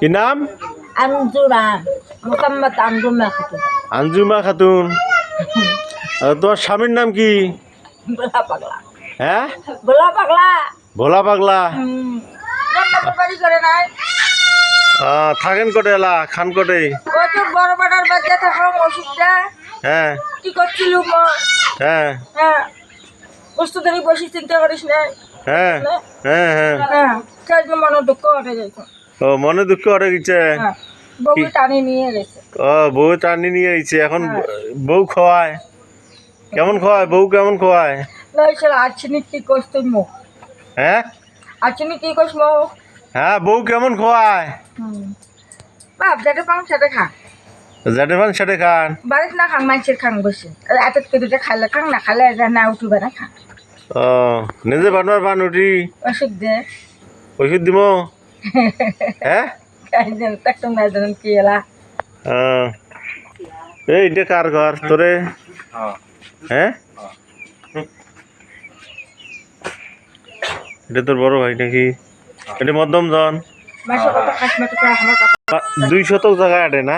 কি নাম? আঞ্জুমা খাতুন। তোমার স্বামীর নাম কি? হ্যাঁ? পাগলা। ভোলা পাগলা। আহ, থাকেন কোটে এলা খান কোটে। ওই তো বড় বড়ার বাচ্চা থাকো ওষুধটা হ্যাঁ। কি করছিল হ্যাঁ। হ্যাঁ। বস্তু ধরে বসে চিন্তা করিস না? হ্যাঁ হ্যাঁ। হ্যাঁ। হ্যাঁ মনে দুঃখ উঠে ও মনে দুঃখ হয়ে গেছে। হ্যাঁ বউ টানি নিয়ে গেছে। ও বউ টানি নিয়ে আইছে এখন বউ খাওয়ায় কেমন খাওয়ায় বউ কেমন খাওয়ায় আছিনি কি করছ হ্যাঁ? আছিনি কি করছ মুখ। হ্যাঁ বউ কেমন খাওয়ায় হুম। বাপ যেটা পাম সেটা খা। সেটা খান। বাড়িত না খাং মানুষের খাং বসে। এত দুটা খাইলে খাং না খালে এটা না উঠিবে না খা ও নিজে বানবার বান উঠি ওষুধ দে। ওষুধ দিব হ্যাঁ? খাইছেন একদম না জানেন কি এলা? ও। এই এটা কার ঘর তোরে হ্যাঁ? এটা তোর বড় ভাই নাকি? এটা মধ্যম জন দুই শতক জায়গা আটে না?